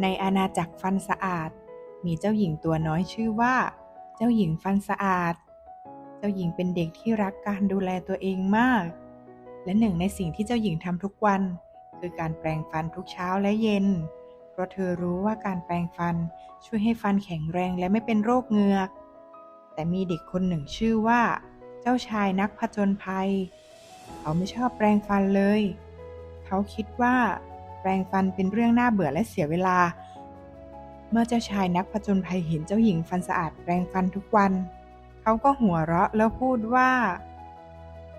ในอาณาจักรฟันสะอาด มีเจ้าหญิงตัวน้อยชื่อว่า เจ้าหญิงฟันสะอาด เจ้าหญิงเป็นเด็กที่รักการดูแลตัวเองมาก และหนึ่งในสิ่งที่เจ้าหญิงทำทุกวัน คือการแปรงฟันทุกเช้าและเย็น เพราะเธอรู้ว่าการแปรงฟันช่วยให้ฟันแข็งแรงและไม่เป็นโรคเหงือก แต่มีเด็กคนหนึ่งชื่อว่า เจ้าชายนักผจญภัย เขาไม่ชอบแปรงฟันเลย เขาคิดว่า แปรงฟันเป็นเรื่องน่าเบื่อและเสียเวลา เมื่อเจ้าชายนักผจญภัยเห็นเจ้าหญิงฟันสะอาดแปรงฟันทุกวัน เขาก็หัวเราะแล้วพูดว่า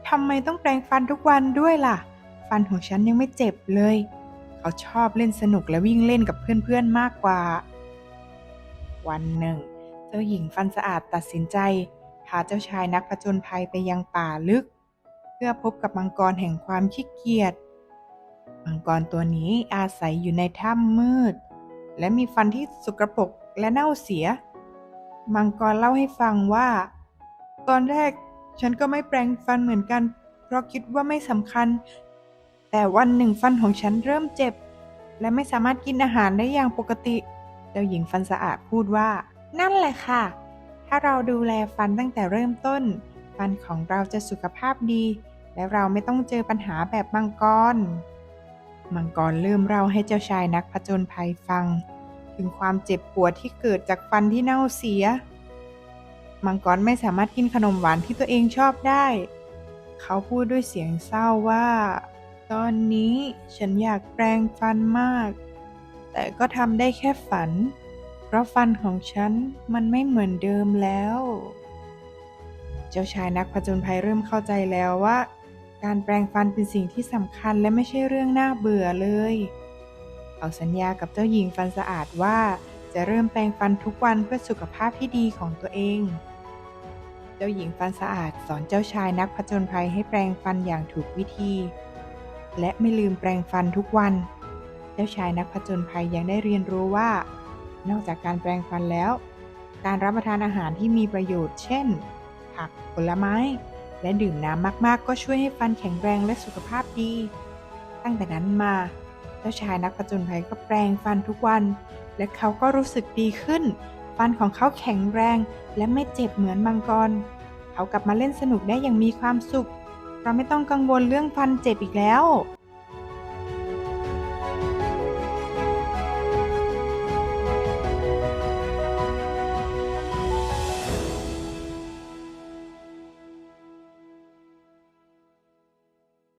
ทำไมต้องแปรงฟันทุกวันด้วยล่ะ ฟันของฉันยังไม่เจ็บเลย เขาชอบเล่นสนุกและวิ่งเล่นกับเพื่อนๆมากกว่า วันหนึ่ง เจ้าหญิงฟันสะอาดตัดสินใจพาเจ้าชายนักผจญภัยไปยังป่าลึก เพื่อพบกับมังกรแห่งความขี้เกียจ มังกรตัวนี้อาศัยอยู่ในถ้ำมืด และมีฟันที่สกรปรกและเน่าเสีย มังกรเล่าให้ฟังว่า ตอนแรกฉันก็ไม่แปรงฟันเหมือนกัน เพราะคิดว่าไม่สำคัญ แต่วันหนึ่งฟันของฉันเริ่มเจ็บ และไม่สามารถกินอาหารได้อย่างปกติเจ้าหญิงฟันสะอาดพูดว่า นั่นแหละค่ะ ถ้าเราดูแลฟันตั้งแต่เริ่มต้น ฟันของเราจะสุขภาพดี และเราไม่ต้องเจอปัญหาแบบมังกร มังกรเริ่มเล่าให้เจ้าชายนักผจญภัยฟัง ถึงความเจ็บปวดที่เกิดจากฟันที่เน่าเสีย มังกรไม่สามารถกินขนมหวานที่ตัวเองชอบได้ เขาพูดด้วยเสียงเศร้าว่า ตอนนี้ฉันอยากแปรงฟันมาก แต่ก็ทำได้แค่ฝัน เพราะฟันของฉันมันไม่เหมือนเดิมแล้ว เจ้าชายนักผจญภัยเริ่มเข้าใจแล้วว่า การแปรงฟันเป็นสิ่งที่สำคัญและไม่ใช่เรื่องน่าเบื่อเลย เขาสัญญากับเจ้าหญิงฟันสะอาดว่าจะเริ่มแปรงฟันทุกวันเพื่อสุขภาพที่ดีของตัวเอง เจ้าหญิงฟันสะอาดสอนเจ้าชายนักผจญภัยให้แปรงฟันอย่างถูกวิธี และไม่ลืมแปรงฟันทุกวัน เจ้าชายนักผจญภัยยังได้เรียนรู้ว่า นอกจากการแปรงฟันแล้ว การรับประทานอาหารที่มีประโยชน์ เช่น ผักผลไม้ และดื่มน้ำมากๆ ก็ช่วยให้ฟันแข็งแรงและสุขภาพดี ตั้งแต่นั้นมา เจ้าชายนักปัจนภัยก็แปรงฟันทุกวัน และเขาก็รู้สึกดีขึ้น ฟันของเขาแข็งแรงและไม่เจ็บเหมือนมังกร เขากลับมาเล่นสนุกได้อย่างมีความสุข เราไม่ต้องกังวลเรื่องฟันเจ็บอีกแล้ว